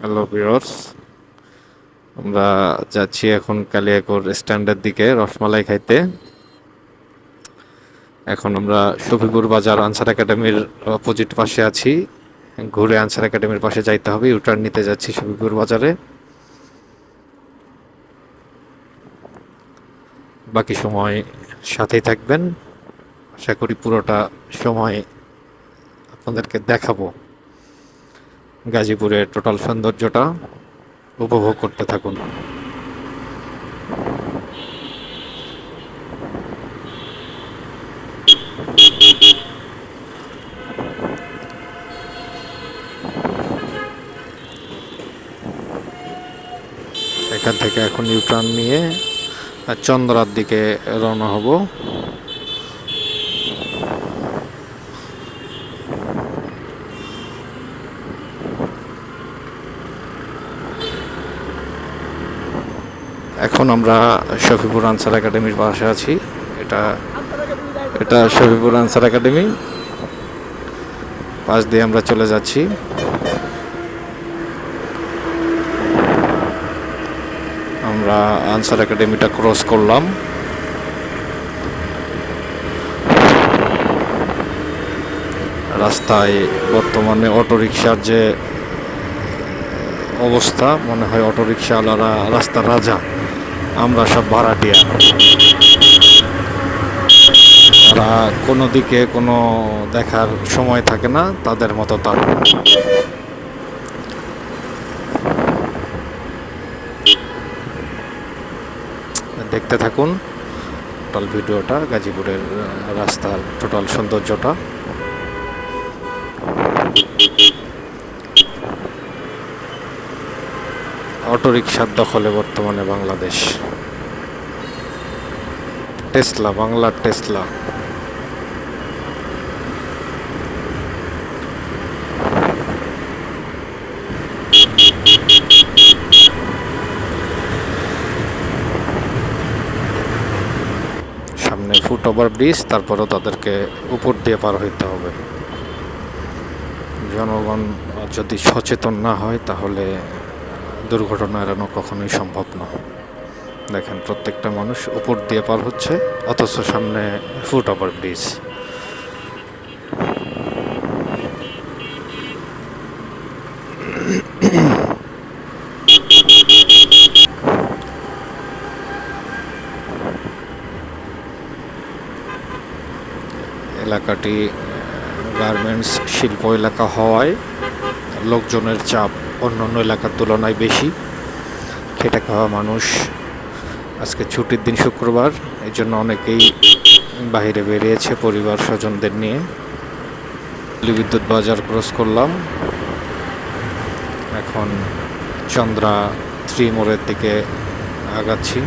Hello viewers আমরা যাচ্ছি এখন কালিয়াকোর স্ট্যান্ডের দিকে রসমালাই খাইতে। এখন আমরা শফিপুর বাজার আনসার একাডেমির অপোজিট পাশে আছি। ঘুরে আনসার একাডেমির পাশে যাইতে হবে ইউটার্ন নিতে যাচ্ছি শফিপুর বাজারে। বাকি সময় সাথেই থাকবেন। আশা করি পুরোটা সময় আপনাদেরকে দেখাবো। গাজীপুরের টোটাল সৌন্দর্যটা উপভোগ করতে থাকুন। এখান থেকে এখন ইউটার্ন নিয়ে চন্দ্রার দিকে রওনা হব। এখন আমরা শফিপুর আনসার একাডেমির পাশে আছি। এটা এটা শফিপুর আনসার একাডেমি। পাশ দিয়ে আমরা চলে যাচ্ছি। আমরা আনসার একাডেমিটা ক্রস করলাম। রাস্তায় বর্তমানে অটোরিকশার যে অবস্থা, মনে হয় অটোরিকশাওয়ালারা রাস্তার রাজা। আমরা সব ভাড়াটিয়া তারা কোনো দিকে কোনো দেখার সময় থাকে না, তাদের মতো তার। দেখতে থাকুন টোটাল ভিডিওটা গাজীপুরের রাস্তার টোটাল সৌন্দর্যটা। অটোরিকশার দখলে বর্তমানে বাংলাদেশ। টেসলা, বাংলার টেসলা। সামনে ফুট ওভার ব্রিজ, তারপরেও তাদেরকে উপর দিয়ে পার হইতে হবে। জনগণ যদি সচেতন না হয়, তাহলে দুর্ঘটনা এড়ানো কখনোই সম্ভব না দেখেন, প্রত্যেকটা মানুষ উপর দিয়ে পার হচ্ছে, অথচ সামনে ফুট ওভার ব্রিজ এলাকাটি গার্মেন্টস শিল্প এলাকা হওয়ায় লোকজনের চাপ অন্যান্য এলাকার তুলনায় বেশি। খেটে খাওয়া মানুষ। আজকে ছুটির দিন শুক্রবার এই জন্য অনেকেই বাইরে বেরিয়েছে পরিবার স্বজনদের নিয়ে। বিদ্যুৎ বাজার ক্রস করলাম। এখন চন্দ্রা থ্রি মোড়ের দিকে আগাচ্ছি।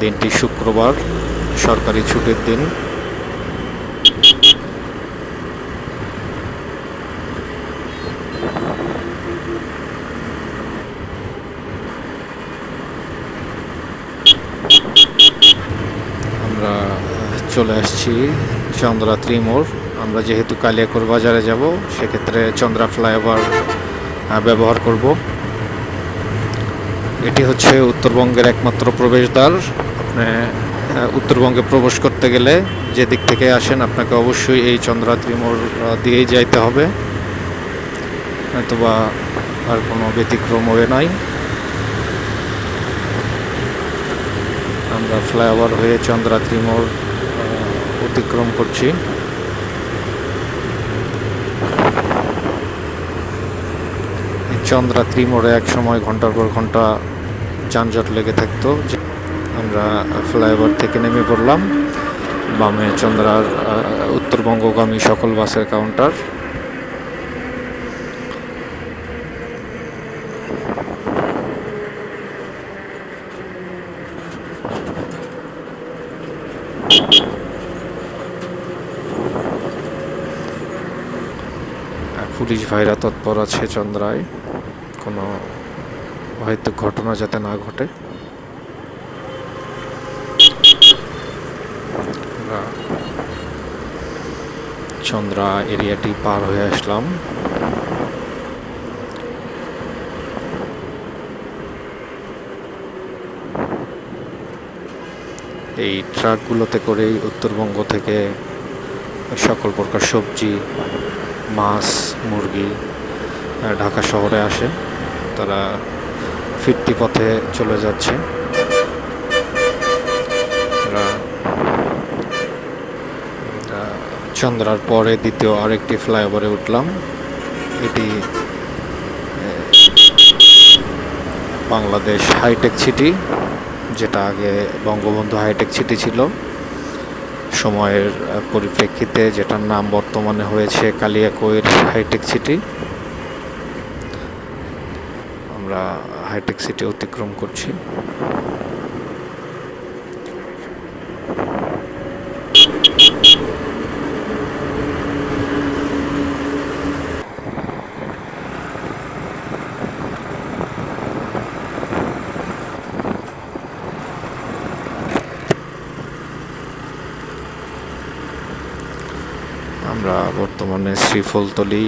দিনটি শুক্রবার, সরকারি ছুটির দিন আমরা চলে আসছি চন্দ্রা ত্রিমোড় আমরা যেহেতু কালিয়াকোর বাজারে যাব, সেক্ষেত্রে চন্দ্রা ফ্লাইওভার ব্যবহার করব। এটি হচ্ছে উত্তরবঙ্গের একমাত্র প্রবেশদ্বার। আপনি উত্তরবঙ্গে প্রবেশ করতে গেলে যে দিক থেকে আসেন, আপনাকে অবশ্যই এই চন্দ্রা ত্রিমোড় দিয়েই যাইতে হবে। নয়তোবা আর কোনো ব্যতিক্রম হয়ে নাই। আমরা ফ্লাইওভার হয়ে চন্দ্রা ত্রিমোড় অতিক্রম করছি। চন্দ্রাত্রি মোড়ে এক সময় ঘণ্টার পর ঘণ্টা যানজট লেগে থাকতো। আমরা ফ্লাইওভার থেকে নেমে পড়লাম। বামে চন্দ্রার উত্তরবঙ্গগামী সকল বাসের কাউন্টার আর পুলিশ ভাইরা তৎপর আছে চন্দ্রায়। কোনো হয়তো ঘটনা যাতে না ঘটে। চন্দ্রা এরিয়াটি পার হয়ে আসলাম। এই ট্রাকগুলোতে করেই উত্তরবঙ্গ থেকে সকল প্রকার সবজি মাছ, মুরগি ঢাকা শহরে আসে। তারা ফিরতি পথে চলে যাচ্ছে। চন্দ্রার পরে দ্বিতীয় আরেকটি ফ্লাইওভারে উঠলাম। এটি বাংলাদেশ হাইটেক সিটি, যেটা আগে বঙ্গবন্ধু হাইটেক সিটি ছিল। সময়ের পরিপ্রেক্ষিতে যেটার নাম বর্তমানে হয়েছে কালিয়াকৈর হাইটেক সিটি। আমরা হাইটেক সিটি অতিক্রম করছি। আমরা বর্তমানে শ্রীফলতলি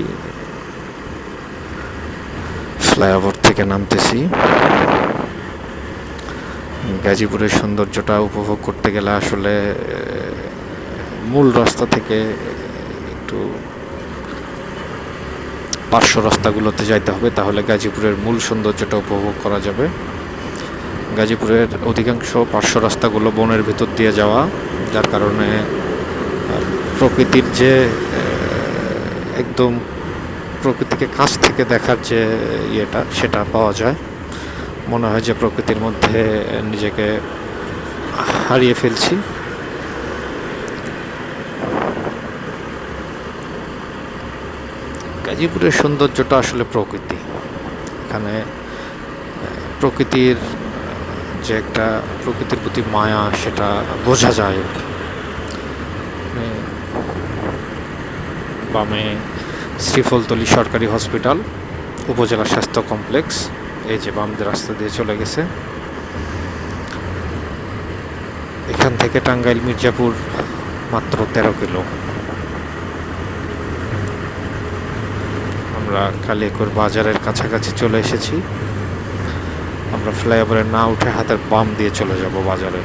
ফ্লাইওভার থেকে নামতেছি। গাজীপুরের সৌন্দর্যটা উপভোগ করতে গেলে আসলে মূল রাস্তা থেকে একটু পার্শ্ব রাস্তাগুলোতে যাইতে হবে, তাহলে গাজীপুরের মূল সৌন্দর্যটা উপভোগ করা যাবে। গাজীপুরের অধিকাংশ পার্শ্ব রাস্তাগুলো বনের ভিতর দিয়ে যাওয়া, যার কারণে প্রকৃতির যে একদম প্রকৃতিকে কাছ থেকে দেখার যে, ইয়েটা, সেটা পাওয়া যায়। মনে হয় যে প্রকৃতির মধ্যে নিজেকে হারিয়ে ফেলছি। গাজীপুরের সৌন্দর্যটা আসলে প্রকৃতি। এখানে প্রকৃতির যে একটা প্রকৃতির প্রতি মায়া, সেটা বোঝা যায় মানে বামে শ্রীফলতলি সরকারি হসপিটাল, উপজেলা স্বাস্থ্য কমপ্লেক্স। এই যে বাম রাস্তা দিয়ে চলে গেছে। এখান থেকে টাঙ্গাইল, মির্জাপুর মাত্র তেরো কিলো। আমরা কালিয়াকৈর বাজারের কাছাকাছি চলে এসেছি। আমরা ফ্লাইওভারে না উঠে হাতের বাম দিয়ে চলে যাব বাজারে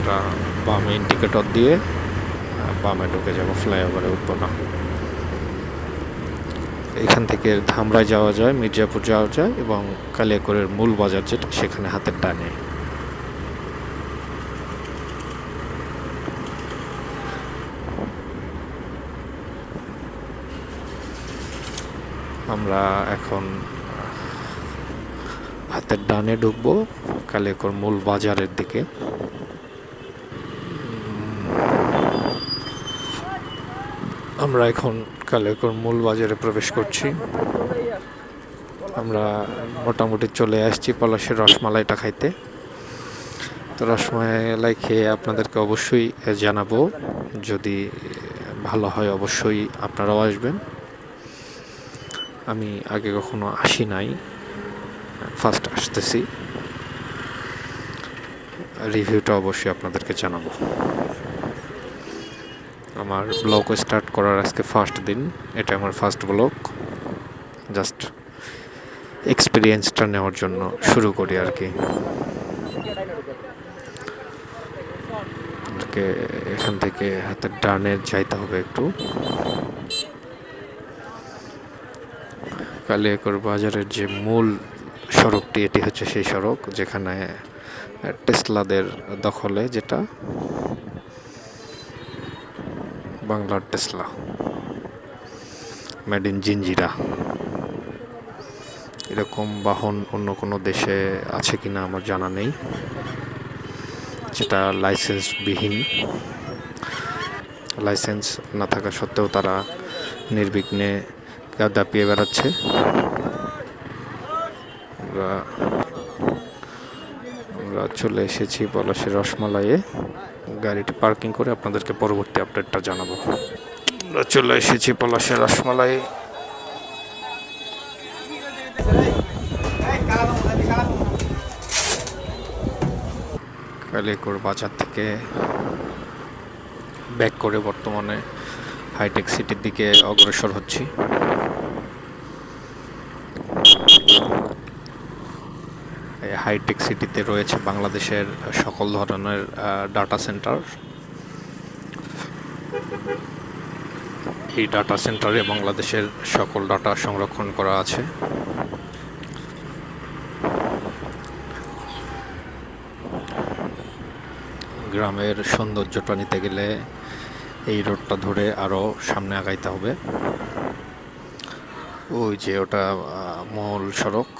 আমরা বামে ইন্ডিকেটর দিয়ে বামে ঢুকে যাব, ফ্লাইওভারে উঠবো না। এখান থেকে ধামরায় যাওয়া যায়, মির্জাপুর যাওয়া যায় এবং কালিয়াকৈরের মূল বাজার যেটা, সেখানে হাতের ডানে আমরা এখন হাতের ডানে ঢুকবো, কালিয়াকৈর মূল বাজারের দিকে। আমরা এখন কালিয়াকৈর মূল বাজারে প্রবেশ করছি। আমরা মোটামুটি চলে আসছি পলাশের রসমালাইটা খাইতে। তো রসমালাই খেয়ে আপনাদেরকে অবশ্যই জানাব। যদি ভালো হয় অবশ্যই আপনারাও আসবেন। আমি আগে কখনো আসি নাই। ফার্স্ট আসতেছি। রিভিউটা অবশ্যই আপনাদেরকে জানাব। আমার ব্লগ স্টার্ট করার আজকে ফার্স্ট দিন। এটা আমার ফার্স্ট ব্লগ জাস্ট এক্সপিরিয়েন্সটা নেওয়ার জন্য শুরু করি আর কি। এখান থেকে হাতের ডানে যাইতে হবে একটু। কালিয়াকৈর বাজারের যে মূল সড়কটি, এটি হচ্ছে সেই সড়ক, যেখানে টেসলাদের দখলে যেটা বাংলার টেসলা। Made in Jinjira. এরকম বাহন অন্য কোনো দেশে আছে কি না আমার জানা নেই। যেটা লাইসেন্সবিহীন। লাইসেন্স না থাকা সত্ত্বেও তারা নির্বিঘ্নে দাপিয়ে বেড়াচ্ছে। আমরা চলে এসেছি পলাশের রসমালাইয়ে। গাড়িটি পার্কিং করে আপনাদেরকে পরবর্তী আপডেটটা জানাব। আমরা চলে এসেছি পলাশের রসমালাই। কালিয়াকৈর বাজার থেকে ব্যাক করে বর্তমানে হাইটেক সিটির দিকে অগ্রসর হচ্ছি। হাইটেক সিটিতে রয়েছে বাংলাদেশের সকল ধরনের ডাটা সেন্টার এই ডাটা সেন্টারে বাংলাদেশের সকল ডাটা সংরক্ষণ করা আছে। গ্রামের সৌন্দর্যটা নিতে গেলে এই রোডটা ধরে আরও সামনে আগাইতে হবে। ওই যে ওটা মূল সড়ক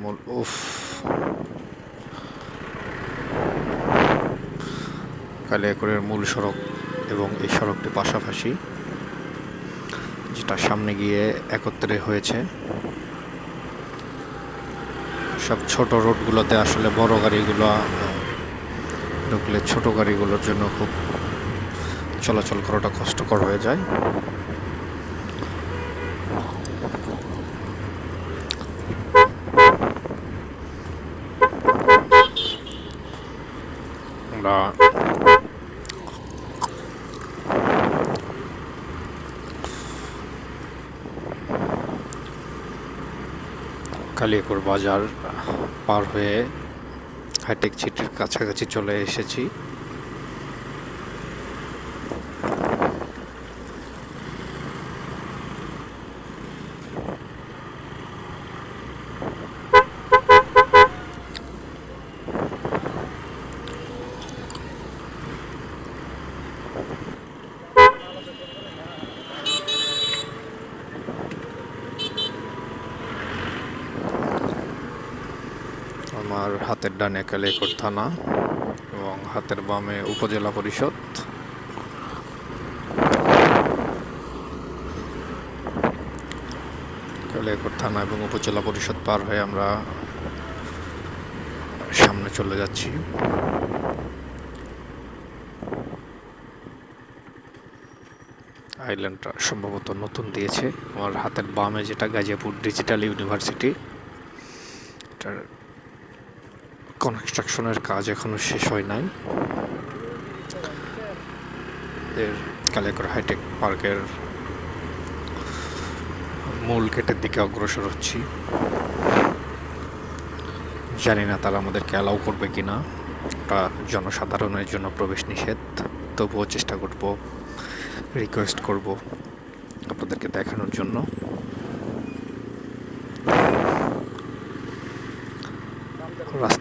মূল উফ কালিয়াকৈরের মূল সড়ক এবং এই সড়কটি পাশাপাশি, যেটা সামনে গিয়ে একত্রে হয়েছে। সব ছোট রোডগুলোতে আসলে বড় গাড়িগুলো ঢুকলে ছোট গাড়িগুলোর জন্য খুব চলাচল করাটা কষ্টকর হয়ে যায় আমরা কালিয়াকৈর বাজার পার হয়ে হাইটেক সিটির কাছাকাছি চলে এসেছি আমার হাতের ডানে কালিয়াকৈর থানা এবং হাতের বামে উপজেলা পরিষদ। কালিয়াকৈর থানা এবং উপজেলা পরিষদ পার হয়ে আমরা সামনে চলে যাচ্ছি। আইল্যান্ডটা সম্ভবত নতুন দিয়েছে। আমার হাতের বামে যেটা গাজিয়াপুর ডিজিটাল ইউনিভার্সিটি এটার কনস্ট্রাকশনের কাজ এখনও শেষ হয় নাই। এর কালেকর হাইটেক পার্কের মূল গেটের দিকে অগ্রসর হচ্ছি। জানি না তারা আমাদেরকে অ্যালাউ করবে কি না ওটা জনসাধারণের জন্য প্রবেশ নিষেধ। তবুও চেষ্টা করব রিকোয়েস্ট করব আপনাদেরকে দেখানোর জন্য।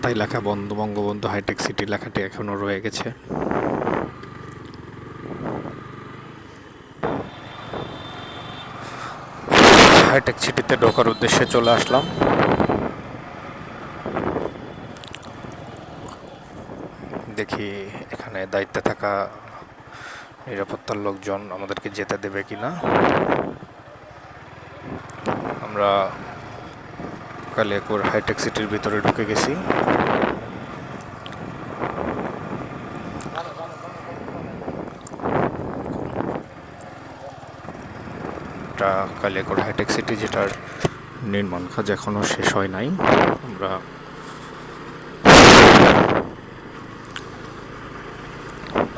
রাস্তায় লেখা বন্ধ, বঙ্গবন্ধু হাইটেক সিটি লেখাটি এখনও রয়ে গেছে। হাইটেক সিটিতে ঢোকার উদ্দেশ্যে চলে আসলাম। দেখি এখানে দায়িত্বে থাকা নিরাপত্তার লোকজন আমাদেরকে যেতে দেবে কিনা। আমরা কালিয়াকুর হাইটেক সিটির ভিতরে ঢুকে গেছি। এটা কালিয়াকুর হাইটেক সিটি যেটার নির্মাণ কাজ এখনও শেষ হয় নাই। আমরা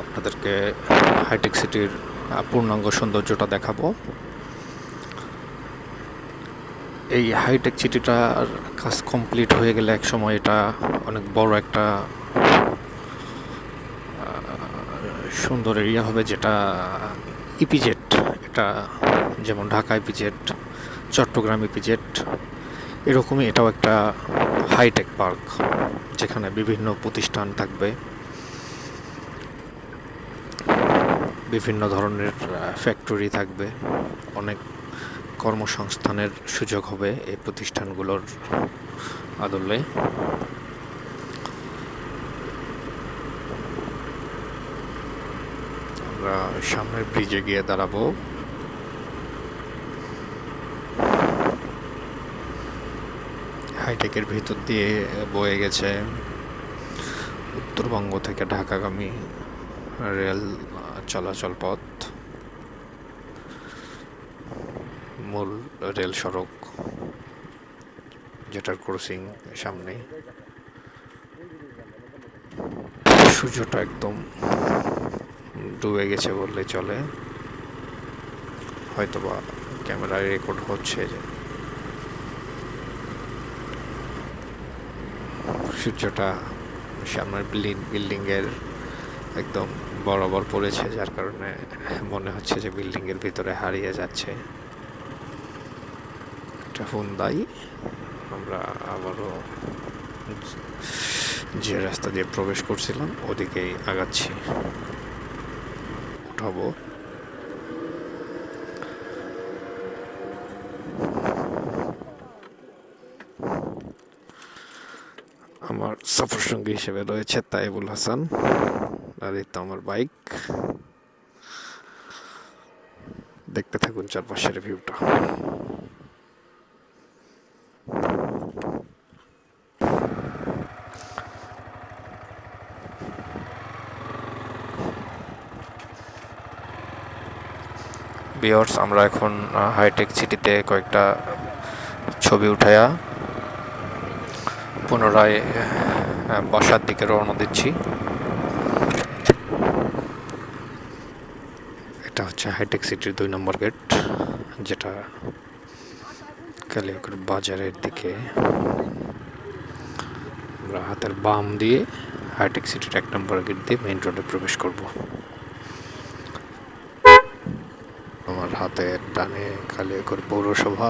আপনাদেরকে হাইটেক সিটির পূর্ণাঙ্গ সৌন্দর্যটা দেখাবো। এই হাইটেক সিটিটার কাজ কমপ্লিট হয়ে গেলে এক সময় এটা অনেক বড় একটা সুন্দর এরিয়া হবে যেটা ইপিজেট এটা যেমন ঢাকা ইপিজেট চট্টগ্রাম ইপিজেট এরকমই এটাও একটা হাইটেক পার্ক যেখানে বিভিন্ন প্রতিষ্ঠান থাকবে। বিভিন্ন ধরনের ফ্যাক্টরি থাকবে। অনেক কর্মসংস্থানের সুযোগ হবে এই প্রতিষ্ঠানগুলোর আদলে। আমরা সামনের ব্রিজে গিয়ে দাঁড়াবো। হাইটেকের ভিতর দিয়ে বয়ে গেছে। উত্তরবঙ্গ থেকে ঢাকাগামী রেল চলাচল পথ। মূল রেল সড়ক, যেটার ক্রসিং সামনে। সূর্যটা একদম ডুবে গেছে বললে চলে। হয়তোবা ক্যামেরায় রেকর্ড হচ্ছে যে সূর্যটা সামনের বিল্ডিং, বিল্ডিংয়ের একদম বরাবর পড়েছে, যার কারণে মনে হচ্ছে যে বিল্ডিংয়ের ভিতরে হারিয়ে যাচ্ছে। একটা ফোন দায়ী আমরা আবারও যে রাস্তা দিয়ে প্রবেশ করছিলাম, ওদিকেই আগাচ্ছি। উঠাবো আমার সফর সঙ্গী হিসেবে রয়েছে তাইবুল হাসান, আর এই তো আমার বাইক। দেখতে থাকুন চারপাশের ভিউটা। বিয়ার্স আমরা এখন হাইটেক সিটিতে কয়েকটা ছবি উঠায়া, পুনরায় বাসার দিকে রওনা দিচ্ছি। এটা হচ্ছে হাইটেক সিটির দুই নম্বর গেট, যেটা কালিয়াকুর বাজারের দিকে। আমরা হাতের বাম দিয়ে হাইটেক সিটির এক নম্বর গেট দিয়ে মেইন রোডে প্রবেশ করব। আমার হাতের ডানে কালিয়াকুর পৌরসভা।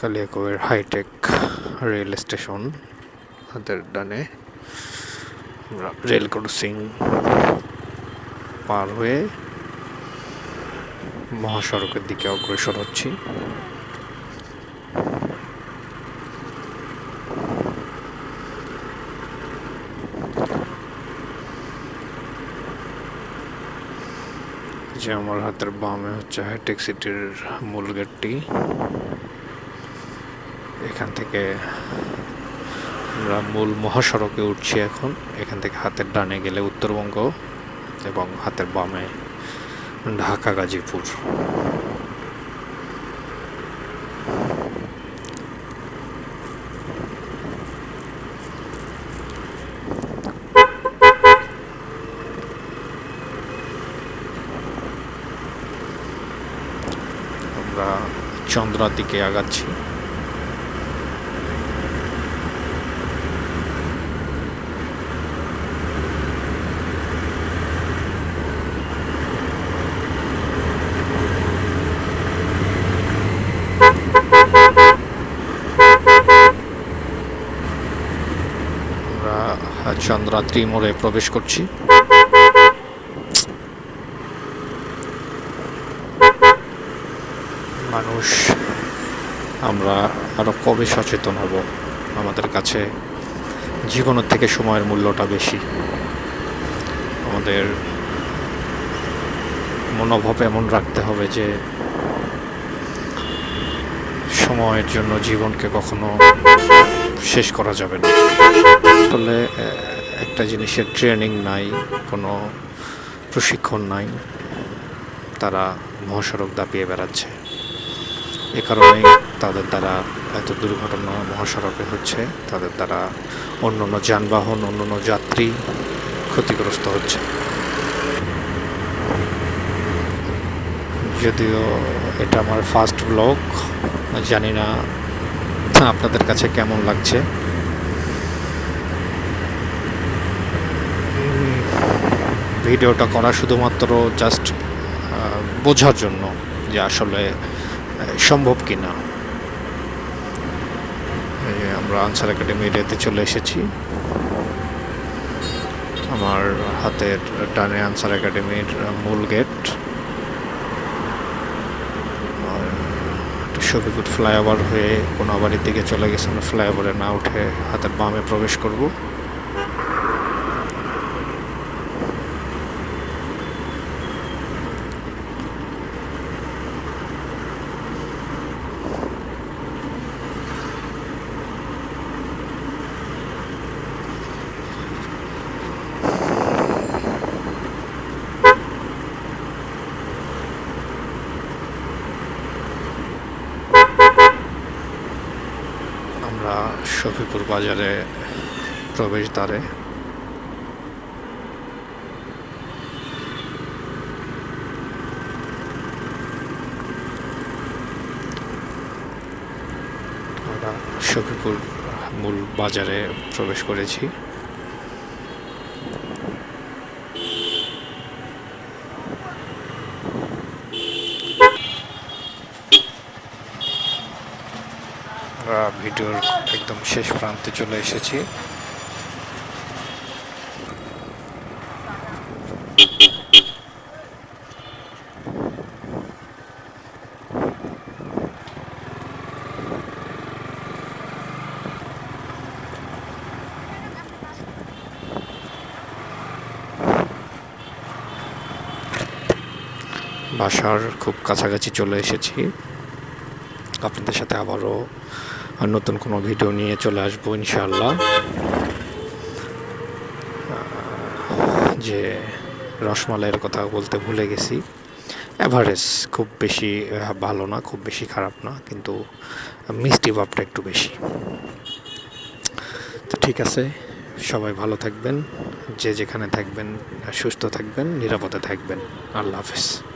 কালিয়াকৈর হাইটেক রেল স্টেশন হাতের ডানে আমরা রেল ক্রসিং পার হয়ে মহাসড়কের দিকে অগ্রসর হচ্ছি। যে আমার হাতের বামে হচ্ছে হাইটেক সিটির মূল গেটটি এখান থেকে আমরা মূল মহাসড়কে উঠছি এখন। এখান থেকে হাতের ডানে গেলে উত্তরবঙ্গ এবং হাতের বামে ঢাকা, গাজীপুর। আমরা চন্দ্রার দিকে আগাচ্ছি। আমরা চন্দ্রা ত্রিমোড়ে প্রবেশ করছি। মানুষ, আমরা আরও কবে সচেতন হব? আমাদের কাছে জীবনের থেকে সময়ের মূল্যটা বেশি। আমাদের মনোভাব এমন রাখতে হবে যে সময়ের জন্য জীবনকে কখনো শেষ করা যাবে না। আসলে একটা জিনিসের ট্রেনিং নাই, কোনো প্রশিক্ষণ নাই, তারা মহাসড়ক দাপিয়ে বেড়াচ্ছে। এ কারণেই তাদের দ্বারা এত দুর্ঘটনা মহাসড়কে হচ্ছে, তাদের দ্বারা অন্য অন্য যানবাহন, অন্য অন্য যাত্রী ক্ষতিগ্রস্ত হচ্ছে। যদিও এটা আমার ফার্স্ট ব্লগ জানি না আপনাদের কাছে কেমন লাগছে? ভিডিওটা করা শুধুমাত্র জাস্ট বোঝার জন্য যে আসলে সম্ভব কি না আমরা আনসার একাডেমি এরিয়াতে চলে এসেছি। আমার হাতের টানে আনসার একাডেমির মূল গেট শফিকুট ফ্লাইওভার হয়ে কোনো কোনাবাড়ির দিকে চলে গেছে, আমরা ফ্লাইওভারে না উঠে হাতের বামে প্রবেশ করব আমরা শফিপুর বাজারে প্রবেশদ্বারে আমরা শফিপুর মূল বাজারে প্রবেশ করেছি আমরা ভিডিওর একদম শেষ প্রান্তে চলে এসেছি। বাসার খুব কাছাকাছি চলে এসেছি। আপনাদের সাথে আবারও নতুন কোনো ভিডিও নিয়ে চলে আসব ইনশাআল্লাহ। আহ, যে রসমালাইয়ের কথা বলতে ভুলে গেছি। অ্যাভারেজ খুব বেশি ভালো না খুব বেশি খারাপ না কিন্তু মিষ্টি ভাবটা একটু বেশি। তো ঠিক আছে সবাই ভালো থাকবেন যে যেখানে থাকবেন সুস্থ থাকবেন নিরাপদে থাকবেন। আল্লাহ হাফেজ।